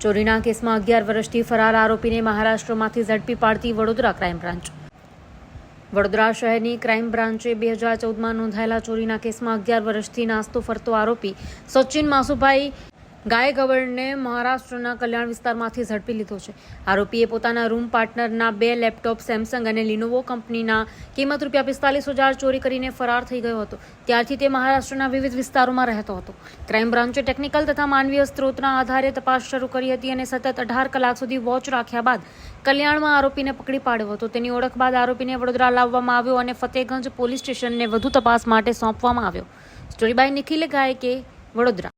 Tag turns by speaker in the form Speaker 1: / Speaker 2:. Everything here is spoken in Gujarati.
Speaker 1: ચોરીના કેસમાં અગિયાર વર્ષથી ફરાર આરોપીને મહારાષ્ટ્રમાંથી ઝડપી પાડતી વડોદરા ક્રાઇમ બ્રાન્ચ. વડોદરા શહેરની ક્રાઇમ બ્રાન્ચે બે હજાર ચૌદમાં નોંધાયેલા ચોરીના કેસમાં અગિયાર વર્ષથી નાસ્તો ફરતો આરોપી સચિન માસુભાઈ ગાયગવડને મહારાષ્ટ્રના કલ્યાણ વિસ્તારમાંથી ઝડપી લીધો છે. આરોપીએ પોતાના રૂમ પાર્ટનરના બે લેપટોપ સેમસંગ અને લિનોવો કંપનીના કિંમત રૂપિયા પિસ્તાલીસ હજાર ચોરી કરીને ફરાર થઈ ગયો હતો. ત્યારથી તે મહારાષ્ટ્રના વિવિધ વિસ્તારોમાં રહેતો હતો. ક્રાઇમ બ્રાન્ચે ટેકનિકલ તથા માનવીય સ્ત્રોતના આધારે તપાસ શરૂ કરી હતી અને સતત અઢાર કલાક સુધી વોચ રાખ્યા બાદ કલ્યાણમાં આરોપીને પકડી પાડ્યો હતો. તેની ઓળખ બાદ આરોપીને વડોદરા લાવવામાં આવ્યો અને ફતેગંજ પોલીસ સ્ટેશનને વધુ તપાસ માટે સોંપવામાં આવ્યો. Story by Nikhil ગાયકે Vadodara.